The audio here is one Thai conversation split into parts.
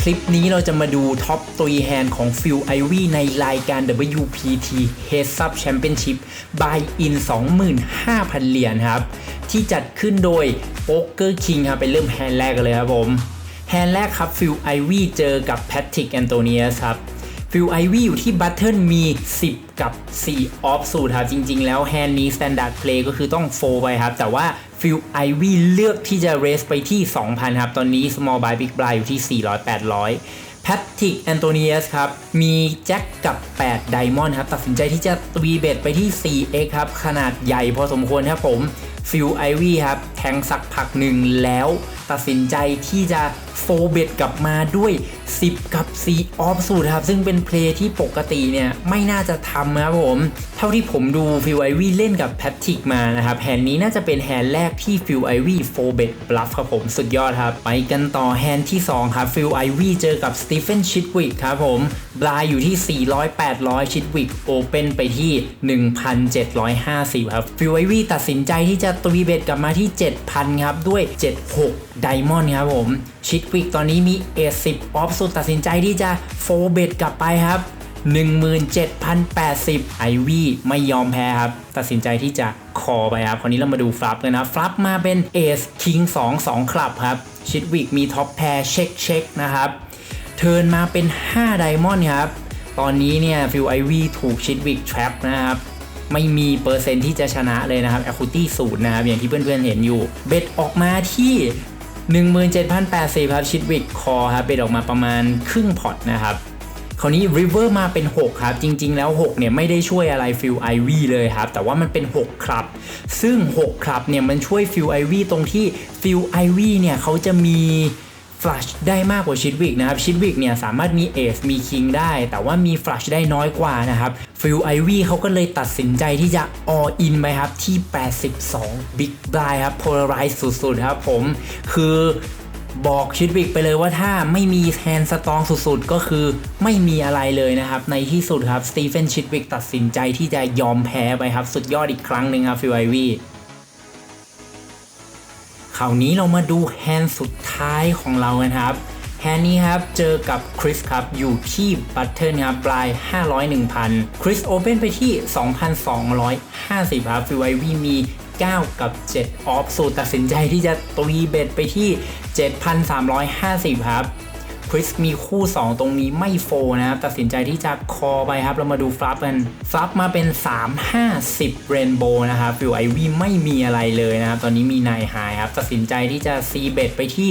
คลิปนี้เราจะมาดูท็อปตรีแฮนด์ของฟิลไอวีในรายการ WPT Heads Up Championship by In 25,000 เหรียญครับ ที่จัดขึ้นโดย Poker King ครับ ไปเริ่มแฮนด์แรกกันเลยครับผม แฮนด์แรกครับฟิลไอวีเจอกับแพทริกแอนโตเนียสครับ ฟิลไอวี่อยู่ที่บัตเทิลมี 10 กับ 4 ออฟสูตรครับจริง ๆ แล้วแฮนด์นี้ Standard Play ก็คือต้องโฟไปครับ แต่ว่าฟิลไอวี่เลือกที่จะเรสไปที่ 2,000 ครับ ตอนนี้ Small Buy Big Buy อยู่ที่ 400 800แพทริกแอนโทเนียสครับ มีแจ็คกับ 8 ไดมอนด์ครับ ตัดสินใจที่จะตีเบตไปที่ 4x ครับ ขนาดใหญ่พอสมควรครับผม ฟิลไอวี่ครับแทงสักพักหนึ่งแล้วตัดสินใจที่จะโฟเบตกลับมาด้วย 10 กับ4ออฟสูตรครับ ซึ่งเป็นเพลย์ที่ปกติเนี่ยไม่น่าจะทำครับผม เท่าที่ผมดูฟิลไอวี่เล่นกับแพทริกมานะครับแฮนนี้น่าจะเป็นแฮนแรกที่ฟิลไอวี่โฟเบตบลัฟครับผมสุดยอดครับ ไปกันต่อแฮนที่ 2 ครับฟิลไอวี่เจอกับสตีเฟนชิดวิกครับผม บลายอยู่ที่ 400 800 ชิดวิกโอเปนไปที่ 1,750 ครับฟิลไอวีตัดสินใจที่จะตรีเบตกลับมาที่ 7,000 ครับ ด้วย 76 ไดมอนด์ครับผม ชิดวิกตอนนี้มีเอ10ออฟสุดตัดสินใจที่จะโฟเบตกลับไปครับ 17,080 ไอวีไม่ยอมแพ้ครับ ตัดสินใจที่จะคอไปครับ คราวนี้เรามาดูฟลับกันนะ ฟลับมาเป็นเอสคิง2 2คลับครับ ชิดวิกมีท็อปแพรเช็คเช็คนะครับ เทิร์นมาเป็น 5 ไดมอนด์ครับ ตอนนี้เนี่ยฟิลไอวีถูกชิดวิกทรปนะครับไม่มีเปอร์เซ็นต์ที่จะชนะเลยนะครับ Equity ศูนย์นะครับ อย่างที่เพื่อนๆเห็นอยู่ เบ็ดออกมาที่ 17,080ครับชิดวิกคอครับ เบ็ดออกมาประมาณครึ่งพอร์ตนะครับคราวนี้ River มาเป็น 6 ครับ จริง ๆ แล้ว 6 เนี่ย ไม่ได้ช่วยอะไรฟิลไอวีเลยครับ แต่ว่ามันเป็น 6 ครับ ซึ่ง 6 ครับ เนี่ย มันช่วยฟิลไอวีตรงที่ฟิลไอวีเนี่ยเขาจะมี ฟลัชได้มากกว่าชิดวิกนะครับชิดวิกเนี่ยสามารถมีเอสมีคิงได้ แต่ว่ามีฟลัชได้น้อยกว่านะครับฟิลไอวี่เขาก็เลยตัดสินใจที่จะ all in ไปครับ ที่ 82 Big Blind ครับ polarize สุดๆครับผมคือบอกชิดวิกไปเลยว่าถ้าไม่มีแฮนสตองสุดๆ ก็คือไม่มีอะไรเลยนะครับ ในที่สุดครับสตีเฟนชิดวิกตัดสินใจที่จะยอมแพ้ไปครับ สุดยอดอีกครั้งหนึ่งครับฟิวไอวี่ คราวนี้เรามาดูแฮนด์สุดท้ายของเรากันครับแฮนด์นี้ครับ เจอกับคริสครับ อยู่ที่บัตเทิลครับ ปลาย 501,000 คริสโอเปนไปที่ 2,250 ครับฟิวไอวีมี 9 กับ 7 ออฟสูตรตัดสินใจที่จะตีเบ็ดไปที่ 7,350 ครับ คริสมีคู่ 2 ตรงนี้ไม่โฟนะครับ ตัดสินใจที่จะคอไปครับ เรามาดูฟลับกันฟลับมาเป็น 3 5 10เรนโบว์นะครับฟิวไอวีไม่มีอะไรเลยนะครับ ตอนนี้มีนายไฮครับ ตัดสินใจที่จะซีเบ็ดไปที่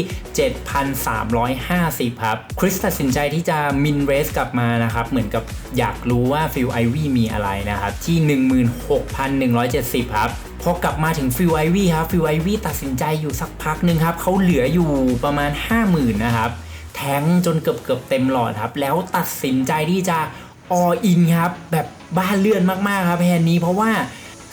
7,350 ครับ คริสตัดสินใจที่จะมินเรสกลับมานะครับ เหมือนกับอยากรู้ว่าฟิวไอวีมีอะไรนะครับ ที่ 16,170 ครับพอกลับมาถึงฟิลไอวีครับฟิลไอวีตัดสินใจอยู่สักพักหนึ่งครับเขาเหลืออยู่ประมาณ 50,000 นะครับ แทงจนเกือบเกือบเต็มหลอดครับ แล้วตัดสินใจที่จะออินครับ แบบบ้านเลื่อนมากๆครับแพนนี้เพราะว่า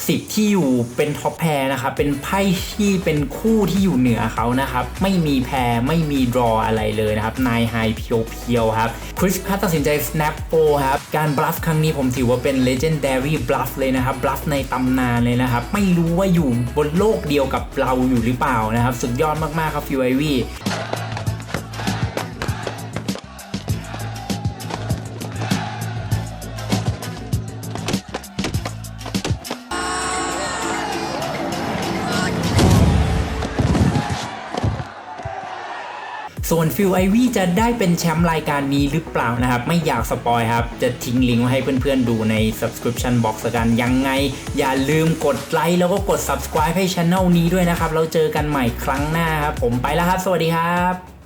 10ที่อยู่เป็นท็อปแพรนะครับเป็นไพ่ที่เป็นคู่ที่อยู่เหนือเขานะครับ ไม่มีแพรไม่มีดรออะไรเลยนะครับนายไฮเพียวๆครับคริสพัทตัดสินใจ snap โ r ครับ การบลัฟครั้งนี้ผมถือว่าเป็น legendary bluff เลยนะครับบลัฟในตำนานเลยนะครับ ไม่รู้ว่าอยู่บนโลกเดียวกับเราอยู่หรือเปล่านะครับ สุดยอดมาก ๆ ครับฟิวไอวี่ ส่วนฟิลไอวี่จะได้เป็นแชมป์รายการนี้หรือเปล่านะครับ ไม่อยากสปอยครับ จะทิ้งลิงก์ไว้ให้เพื่อนๆดูใน subscription box กันยังไง อย่าลืมกดไลค์แล้วก็กด subscribe ให้ช anel นี้ด้วยนะครับเราเจอกันใหม่ครั้งหน้าครับ ผมไปแล้วครับ สวัสดีครับ